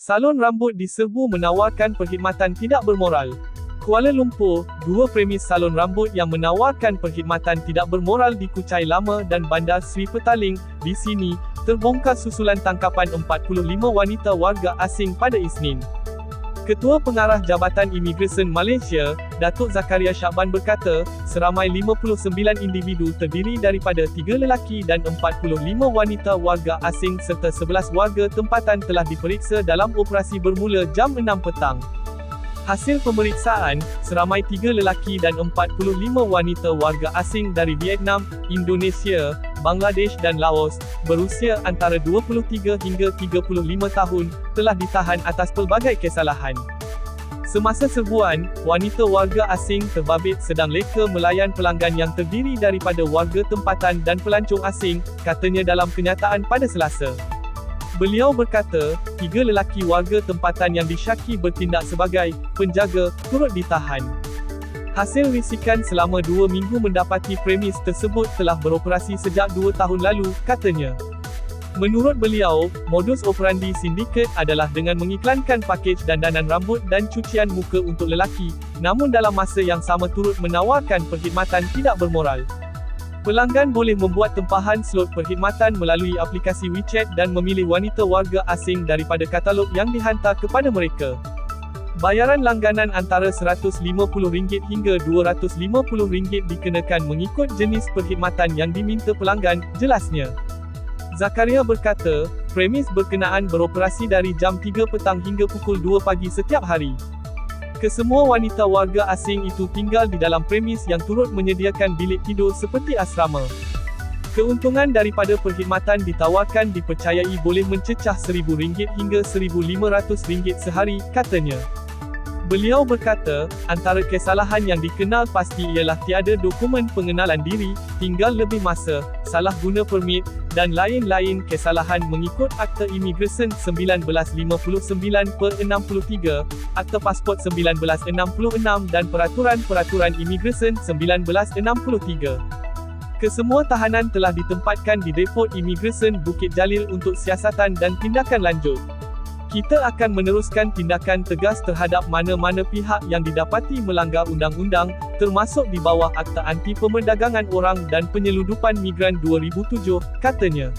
Salon rambut diserbu menawarkan perkhidmatan tidak bermoral. Kuala Lumpur, dua premis salon rambut yang menawarkan perkhidmatan tidak bermoral di Kuchai Lama dan Bandar Sri Petaling, di sini, terbongkar susulan tangkapan 45 wanita warga asing pada Isnin. Ketua Pengarah Jabatan Imigresen Malaysia, Datuk Zakaria Syakban berkata, seramai 59 individu terdiri daripada 3 lelaki dan 45 wanita warga asing serta 11 warga tempatan telah diperiksa dalam operasi bermula jam 6 petang. Hasil pemeriksaan, seramai 3 lelaki dan 45 wanita warga asing dari Vietnam, Indonesia, Bangladesh dan Laos, berusia antara 23 hingga 35 tahun, telah ditahan atas pelbagai kesalahan. Semasa serbuan, wanita warga asing terbabit sedang leka melayan pelanggan yang terdiri daripada warga tempatan dan pelancong asing, katanya dalam kenyataan pada Selasa. Beliau berkata, tiga lelaki warga tempatan yang disyaki bertindak sebagai penjaga turut ditahan. Hasil risikan selama dua minggu mendapati premis tersebut telah beroperasi sejak dua tahun lalu, katanya. Menurut beliau, modus operandi sindiket adalah dengan mengiklankan pakej dandanan rambut dan cucian muka untuk lelaki, namun dalam masa yang sama turut menawarkan perkhidmatan tidak bermoral. Pelanggan boleh membuat tempahan slot perkhidmatan melalui aplikasi WeChat dan memilih wanita warga asing daripada katalog yang dihantar kepada mereka. Bayaran langganan antara RM150 hingga RM250 dikenakan mengikut jenis perkhidmatan yang diminta pelanggan, jelasnya. Zakaria berkata, premis berkenaan beroperasi dari jam 3 petang hingga pukul 2 pagi setiap hari. Kesemua wanita warga asing itu tinggal di dalam premis yang turut menyediakan bilik tidur seperti asrama. Keuntungan daripada perkhidmatan ditawarkan dipercayai boleh mencecah RM1,000 hingga RM1,500 sehari, katanya. Beliau berkata, antara kesalahan yang dikenal pasti ialah tiada dokumen pengenalan diri, tinggal lebih masa, salah guna permit, dan lain-lain kesalahan mengikut Akta Imigresen 1959 per 63, Akta Pasport 1966 dan Peraturan-Peraturan Imigresen 1963. Kesemua tahanan telah ditempatkan di Depot Imigresen Bukit Jalil untuk siasatan dan tindakan lanjut. Kita akan meneruskan tindakan tegas terhadap mana-mana pihak yang didapati melanggar undang-undang, termasuk di bawah Akta Anti Pemerdagangan Orang dan Penyeludupan Migran 2007, katanya.